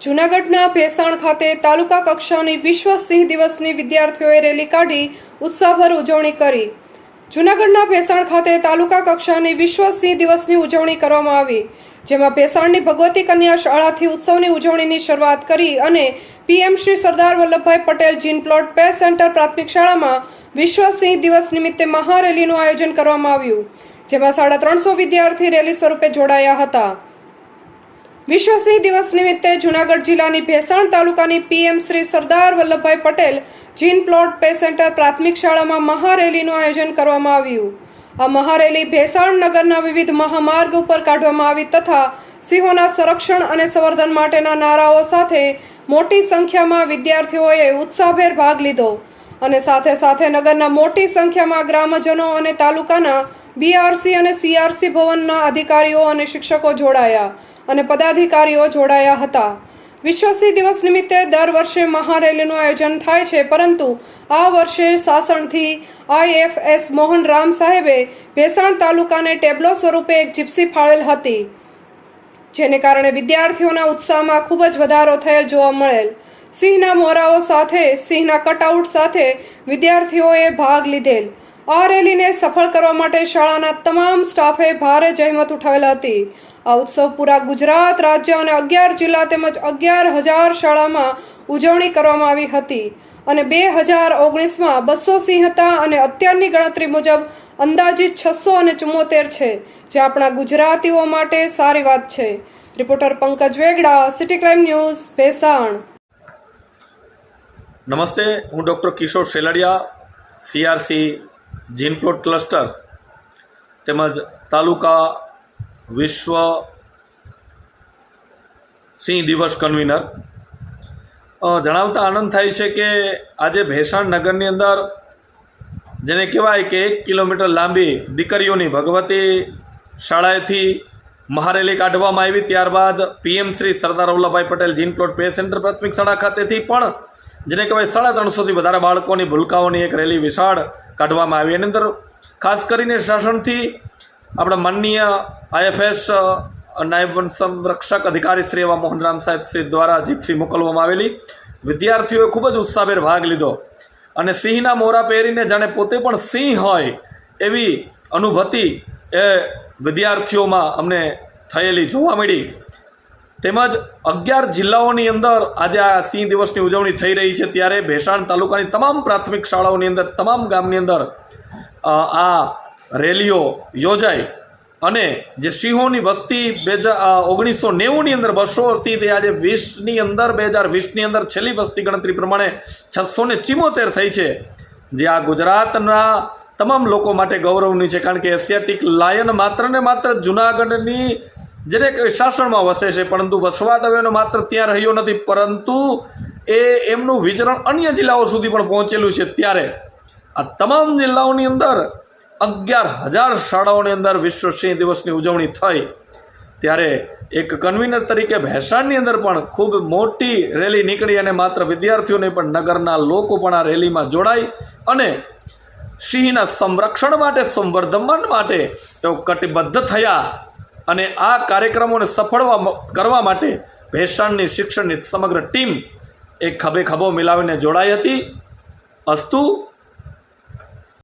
જૂનાગઢના ભેસાણ ખાતે તાલુકા કક્ષાની વિશ્વ સિંહ દિવસની વિદ્યાર્થીઓએ રેલી કાઢી ઉત્સાહભર ઉજવણી કરી. જૂનાગઢના ભેસાણ ખાતે તાલુકા કક્ષાની વિશ્વ સિંહ દિવસની ઉજવણી કરવામાં આવી, જેમાં ભેસાણની ભગવતી કન્યા શાળાથી ઉત્સવની ઉજવણીની શરૂઆત કરી અને PM Shri Sardar Vallabhbhai Patel gin plot pay centre પ્રાથમિક શાળામાં વિશ્વ સિંહ દિવસ નિમિત્તે મહારેલીનું આયોજન કરવામાં આવ્યું. જેમાં સાડા ત્રણસો વિદ્યાર્થી રેલી સ્વરૂપે જોડાયા હતા. વિશ્વ સિંહ દિવસ નિમિત્તે જૂનાગઢ જિલ્લાની ભેસાણ તાલુકાની PM Shri Sardar Vallabhbhai Patel gin plot pay centre પ્રાથમિક શાળામાં મહારેલીનું આયોજન કરવામાં આવ્યું. આ મહારેલી ભેસાણ નગરના વિવિધ મહામાર્ગ ઉપર કાઢવામાં આવી તથા સિંહોના સંરક્ષણ અને સંવર્ધન માટેના નારાઓ સાથે મોટી સંખ્યામાં વિદ્યાર્થીઓએ ઉત્સાહભેર ભાગ લીધો. અને સાથે સાથે નગરના મોટી સંખ્યામાં ગ્રામજનો અને તાલુકાના બીઆરસી અને સીઆરસી ભવનના અધિકારીઓ અને શિક્ષકો જોડાયા અને પદાધિકારીઓ જોડાયા હતા. વિશ્વસી દિવસ નિમિત્તે દર વર્ષે મહારેલીનું આયોજન થાય છે, પરંતુ આ વર્ષે સાસણથી આઈએફએસ મોહન રામ સાહેબે ભેસાણ તાલુકાને ટેબ્લો સ્વરૂપે એક જીપ્સી ફાળેલ હતી, જેને કારણે વિદ્યાર્થીઓના ઉત્સાહમાં ખૂબ જ વધારો થયેલ જોવા મળેલ. સિંહના મોરાઓ સાથે, સિંહના કટઆઉટ સાથે વિદ્યાર્થીઓએ ભાગ લીધેલ. આ રેલીને સફળ કરવા માટે શાળાના તમામ સ્ટાફે ભારે જહેમત ઉઠાવેલ હતી. આ ઉત્સવ પૂરા ગુજરાત રાજ્ય અને અગિયાર જિલ્લા તેમજ અગિયાર હજાર શાળામાં ઉજવણી કરવામાં આવી હતી અને બે હજાર ઓગણીસમાં બસો સિંહ હતા અને અત્યારની ગણતરી મુજબ અંદાજિત છસો અને ચુમ્મોતેર છે, જે આપણા ગુજરાતીઓ માટે સારી વાત છે. Reporter Pankaj Vegada, city crime news, Bhesan. નમસ્તે, હું doctor Kishor Sheladiya CRC gin plot cluster તેમજ તાલુકા વિશ્વ સિંહ દિવસ કન્વીનર. જણાવતા આનંદ થાય છે કે આજે ભેસાણ નગરની અંદર જેને કહેવાય કે એક કિલોમીટર લાંબી દીકરીઓની ભગવતી શાળાએથી મહારેલી કાઢવામાં આવી. ત્યારબાદ PM Shri Sardar Vallabhbhai Patel gin plot pay centre પ્રાથમિક શાળા ખાતેથી પણ જેને કહેવાય સાડા ત્રણસોથી વધારે બાળકોની ભૂલકાઓની એક રેલી વિશાળ કાઢવામાં આવી. એની અંદર ખાસ કરીને શાસનથી આપણા માનનીય આઈએફએસ નાયબ સંરક્ષક અધિકારી શ્રી એવા મોહનરામ સાહેબ શ્રી દ્વારા જીપસી મોકલવામાં આવેલી. વિદ્યાર્થીઓએ ખૂબ જ ઉત્સાહભેર ભાગ લીધો. અને સિંહના મોરા પહેરીને જાણે પોતે પણ સિંહ હોય એવી અનુભૂતિ એ વિદ્યાર્થીઓમાં અમને થયેલી જોવા મળી. તેમજ અગિયાર જિલ્લાઓની અંદર આજે આ સિંહ દિવસની ઉજવણી થઈ રહી છે ત્યારે ભેસાણ તાલુકાની તમામ પ્રાથમિક શાળાઓની અંદર, તમામ ગામની અંદર આ રેલીઓ યોજાઈ અને જે સિંહોની વસ્તી બે હજાર ઓગણીસો નેવુંની અંદર બસો હતી તે આજે વીસની અંદર, બે હજાર વીસની અંદર છેલ્લી વસ્તી ગણતરી પ્રમાણે છસો ને ચિમોતેર થઈ છે. જે આ ગુજરાતના તમામ લોકો માટે ગૌરવની છે કારણ કે એશિયાટિક લાયન માત્ર ને માત્ર જુનાગઢની જેને શાસનમાં વસે છે, પરંતુ વસવાટ હવે એનો માત્ર ત્યાં રહ્યો નથી, પરંતુ એ એમનું વિચરણ અન્ય જિલ્લાઓ સુધી પણ પહોંચેલું છે ત્યારે. આ તમામ જિલ્લાઓની અંદર અગિયાર હજાર શાળાઓની અંદર વિશ્વ સિંહ દિવસની ઉજવણી થઈ. ત્યારે એક કન્વીનર તરીકે ભેસાણની અંદર પણ ખૂબ મોટી રેલી નીકળી અને માત્ર વિદ્યાર્થીઓ નહીં પણ નગરના લોકો પણ આ રેલીમાં જોડાઈ અને સિંહના સંરક્ષણ માટે, સંવર્ધન માટે તેઓ કટિબદ્ધ થયા. અને આ કાર્યક્રમોને સફળ કરવા માટે ભેસાણની શિક્ષણની સમગ્ર ટીમ એક ખભે ખભો મિલાવીને જોડાઈ હતી. અસ્તુ